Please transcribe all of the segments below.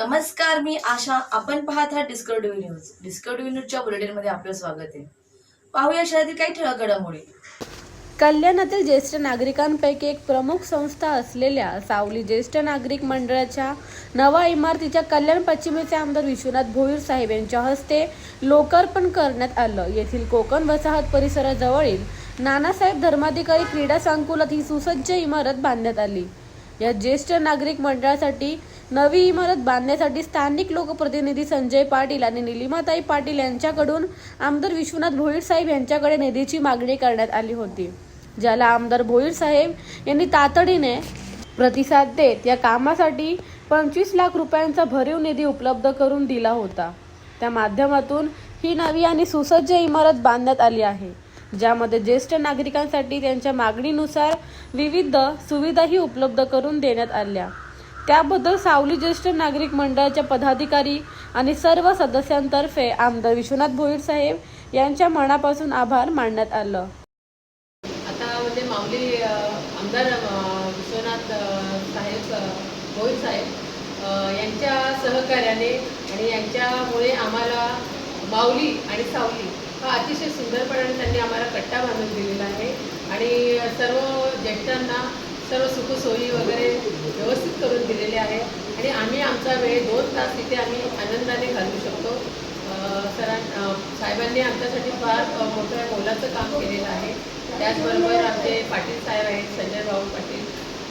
नमस्कार मी आशा. आपण पाहत आहात डिस्कवरी न्यूज डिस्कवरी न्यूजच्या बुलेटिनमध्ये आपलं स्वागत आहे. पाहूया शहरातील काही ठळक घडामोडी. कल्याणातील ज्येष्ठ नागरिकांपैकी एक प्रमुख संस्था असलेल्या सावली ज्येष्ठ नागरिक मंडळाच्या नवा इमारतीच्या कल्याण पश्चिमेचे आमदार विश्वनाथ भोईर साहेब यांच्या हस्ते लोकार्पण करण्यात आलं. येथील कोकण वसाहत परिसराजवळील नानासाहेब धर्माधिकारी क्रीडा संकुलात ही सुसज्ज इमारत बांधण्यात आली. या ज्येष्ठ नागरिक मंडळासाठी नवी इमारत बांधण्यासाठी स्थानिक लोकप्रतिनिधी संजय पाटील आणि निलिमाताई पाटील यांच्याकडून आमदार विश्वनाथ भोईर साहेब यांच्याकडे निधीची मागणी करण्यात आली होती ज्याला आमदार भोईर साहेब यांनी तातडीने प्रतिसाद देत या कामासाठी पंचवीस लाख रुपयांचा भरीव निधी उपलब्ध करून दिला होता. त्या माध्यमातून ही नवी आणि सुसज्ज इमारत बांधण्यात आली आहे ज्यामध्ये ज्येष्ठ नागरिकांसाठी त्यांच्या मागणीनुसार विविध सुविधाही उपलब्ध करून देण्यात आल्या. त्याबद्दल सावली ज्येष्ठ नागरिक मंडळाच्या पदाधिकारी आणि सर्व सदस्यांतर्फे आमदार विश्वनाथ भोईर साहेब यांच्या मनापासून आभार मानण्यात आलं. आता म्हणजे माऊली आमदार विश्वनाथ साहेब भोईर साहेब यांच्या सहकार्याने आणि यांच्यामुळे आम्हाला माऊली आणि सावली हा अतिशय सुंदरपणाने त्यांनी आम्हाला कट्टा बांधून दिलेला आहे. आणि सर्व ज्येष्ठांना सर्व सुखसोयी वगैरे व्यवस्थित करून दिलेले आहे. आणि आम्ही आमचा वेळ दोन तास तिथे आम्ही आनंदाने घालवू शकतो. सरां साहेबांनी आमच्यासाठी फार मोठं मोलाचं काम केलेलं आहे. त्याचबरोबर आमचे पाटील साहेब आहेत संजय भाऊ पाटील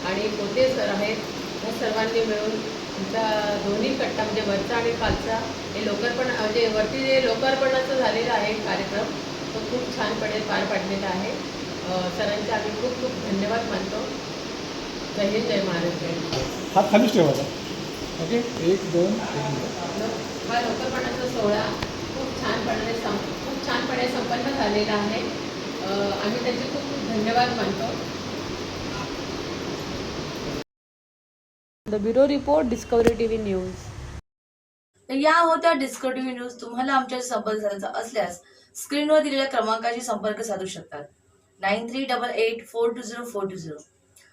आणि पोते सर आहेत. या सर्वांनी मिळून आमचा दोन्ही कट्टा म्हणजे वरचा आणि खालचा हे लोकार्पण म्हणजे वरती जे लोकार्पणाचं झालेलं आहे कार्यक्रम तो खूप छानपणे पार पाडलेला आहे. सरांचे आम्ही खूप खूप धन्यवाद मानतो. जय हिंद जय महाराष्ट्र हात खालीच ठेवायचा ओके? एक दोन तीन हा सोहळा खूप छानपणे सं खूप छानपणे संपन्न झालेला आहे. अ, आम्ही त्याचे खूप खूप धन्यवाद मानतो. The bureau report Discovery TV news तर या होत्या डिस्कवर टीव्ही न्यूज तुम्हाला आमच्या संपर्क साधायचा असल्यास स्क्रीनवर दिलेल्या क्रमांकाशी संपर्क साधू शकतात. Nine three double eight four two zero four two zero